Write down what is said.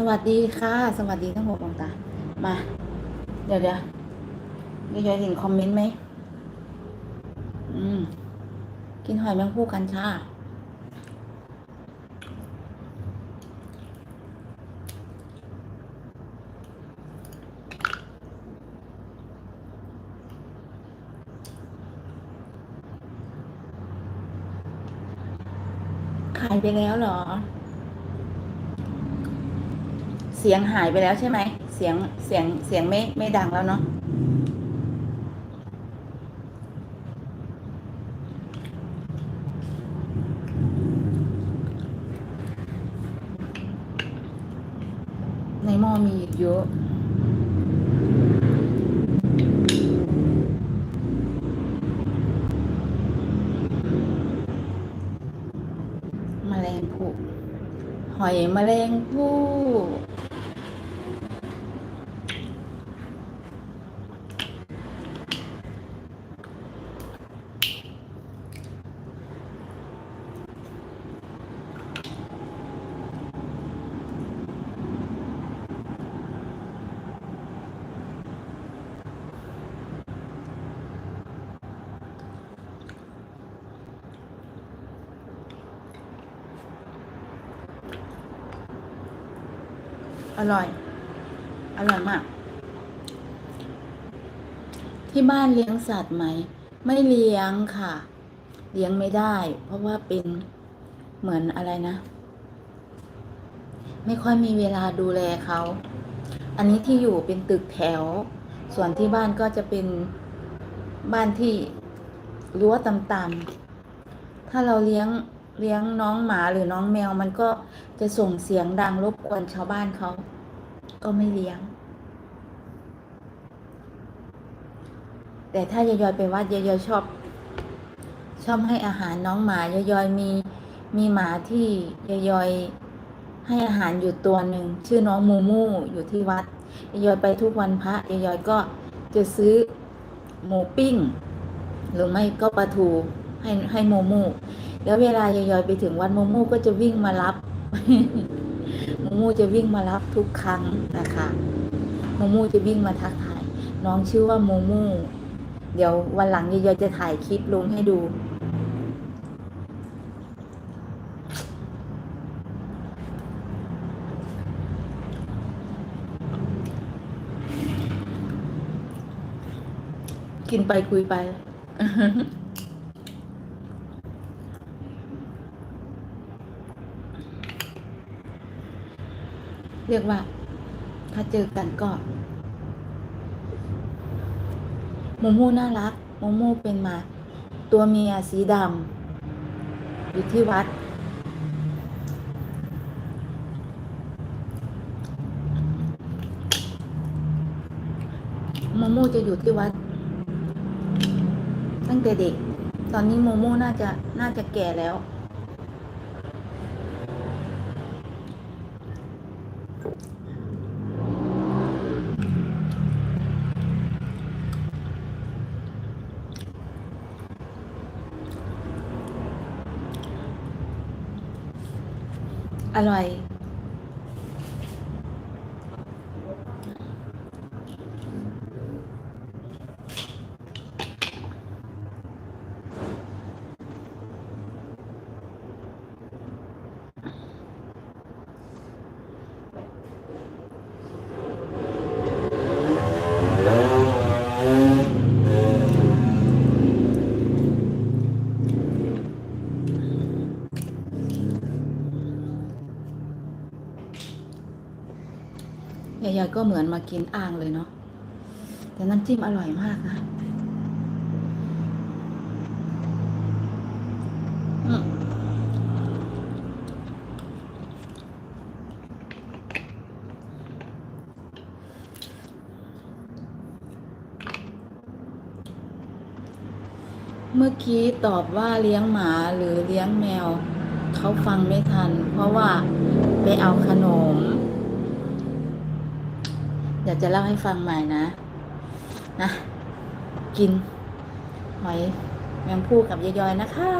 สวัสดีค่ะ สวัสดีทั้งหกดวงตา มา เดี๋ยวเดี๋ยวเดี๋ยวเห็นคอมเมนต์ไหม อืม กินหอยแมงภู่กันค่ะ ขายไปแล้วเหรอ เสียงหายไปแล้วใช่ไหม เสียงเสียงเสียงไม่ไม่ดังแล้วเนาะในหม้อมีเยอะแมลงภู่หอยแมลงภู่ อร่อย อร่อยมาก ที่บ้านเลี้ยงสัตว์ไหม ไม่เลี้ยงค่ะ เลี้ยงไม่ได้ เพราะว่าเป็นเหมือนอะไรนะ ไม่ค่อยมีเวลาดูแลเขา อันนี้ที่อยู่เป็นตึกแถว ส่วนที่บ้านก็จะเป็นบ้านที่รั้วต่ำๆถ้าเราเลี้ยง เลี้ยงน้องหมาหรือน้องแมวมันก็จะส่งเสียงดังรบกวนชาวบ้านเขา ก็ไม่เลี้ยง แต่ถ้ายายอยไปวัดยายอยชอบ ชอบให้อาหารน้องหมายายอยมีมีหมาที่ยายอยให้อาหารอยู่ตัวหนึ่งชื่อน้องมูมูอยู่ที่วัดยายอยไปทุกวันพระยายอยก็จะซื้อหมูปิ้ง หรือไม่ก็ปลาทูให้ให้โมมู แล้วเวลายายอยไปถึงวัดโมมูก็จะวิ่งมารับโมมูจะวิ่งมารับทุกครั้งนะคะโมมูจะวิ่งมาทักทาย น้องชื่อว่าโมมูเดี๋ยววันหลังยายอยจะถ่ายคลิปลงให้ดูกินไปคุยไป เรียกว่า ถ้าเจอกันก็โมโมน่ารักโมโมเป็นมา ตัวเมียสีดำอยู่ที่วัด โมโมจะอยู่ที่วัด ตั้งแต่เด็ก ตอนนี้โมโมน่าจะน่าจะแก่แล้ว อร่อย ยายๆก็เหมือนมากินอ่างเลยเนาะแต่น้ำจิ้มอร่อยมากนะเมื่อกี้ตอบว่าเลี้ยงหมาหรือเลี้ยงแมว เขาฟังไม่ทัน เพราะว่าไปเอาขนม ดี๋ยวจะเล่าให้ฟังใหม่นะ นะ กินหอยแมงผู้กับยายอยนะคะ